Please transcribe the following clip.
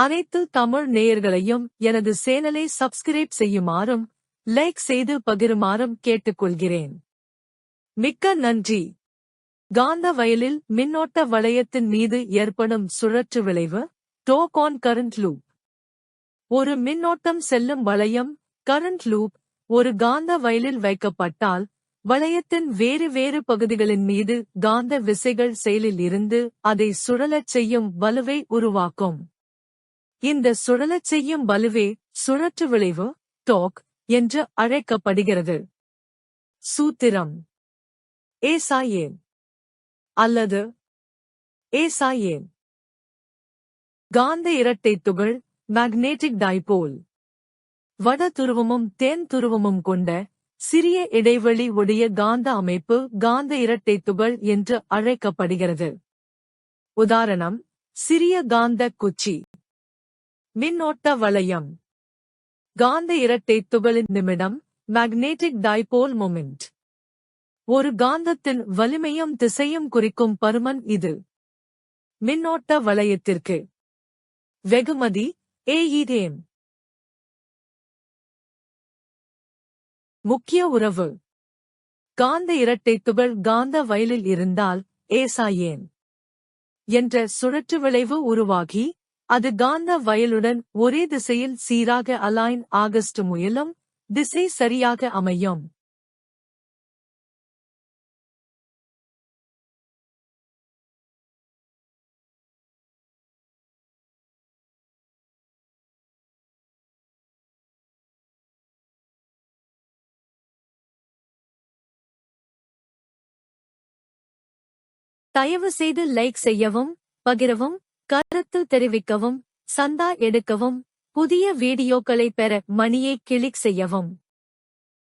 அனைத்து தமிழ் நேயர்களையும் எனது சேனலை சப்ஸ்கிரைப் செய்யுமாறும் லைக் செய்து பகிருமாறும் கேட்டுக்கொள்கிறேன். மிக்க நன்றி. காந்த வயலில் மின்னோட்ட வளையத்தின் மீது ஏற்படும் சுழற்று விளைவு டோக் ஆன் கரண்ட் லூப் ஒரு மின்னோட்டம் செல்லும் வளையம் கரண்ட் லூப் ஒரு காந்த வயலில் வைக்கப்பட்டால் வளையத்தின் வேறு வேறு பகுதிகளின் மீது காந்த விசைகள் செயலில் இருந்து அதை சுழலச் செய்யும் வலுவை உருவாக்கும். இந்த சுழலச் செய்யும் வலுவே சுழற்று விளைவு டோக் என்று அழைக்கப்படுகிறது. சூத்திரம். ஏசாயேன் அல்லது ஏசாயேன் காந்த இரட்டை துகள் மேக்னெட்டிக் டைபோல். வட துருவமும் தென் துருவமும் கொண்ட சிறிய இடைவெளி உடைய காந்த அமைப்பு காந்த இரட்டை துகள் என்று அழைக்கப்படுகிறது. உதாரணம் சிறிய காந்த குச்சி. மின்னோட்ட வளையம். காந்த இரட்டை துகளின் நிமிடம் மேக்னெட்டிக் டைபோல் மொமெண்ட் ஒரு காந்தத்தின் வலிமையும் திசையும் குறிக்கும் பருமன் இது. மின்னோட்ட வளையத்திற்கு. வெகுமதி ஏஇதேம் முக்கிய உறவு. காந்த இரட்டை துகள் காந்த வயலில் இருந்தால் ஏசாயேன் என்ற சுழற்று விளைவு உருவாகி அது காந்த வயலுடன் ஒரே திசையில் சீராக அலைன் ஆகஸ்ட் முயலும் திசை சரியாக அமையும். தயவு செய்து லைக் செய்யவும் பகிரவும் கருத்து தெரிவிக்கவும் சந்தா எடுக்கவும் புதிய வீடியோக்களை பெற மணியை கிளிக் செய்யவும்.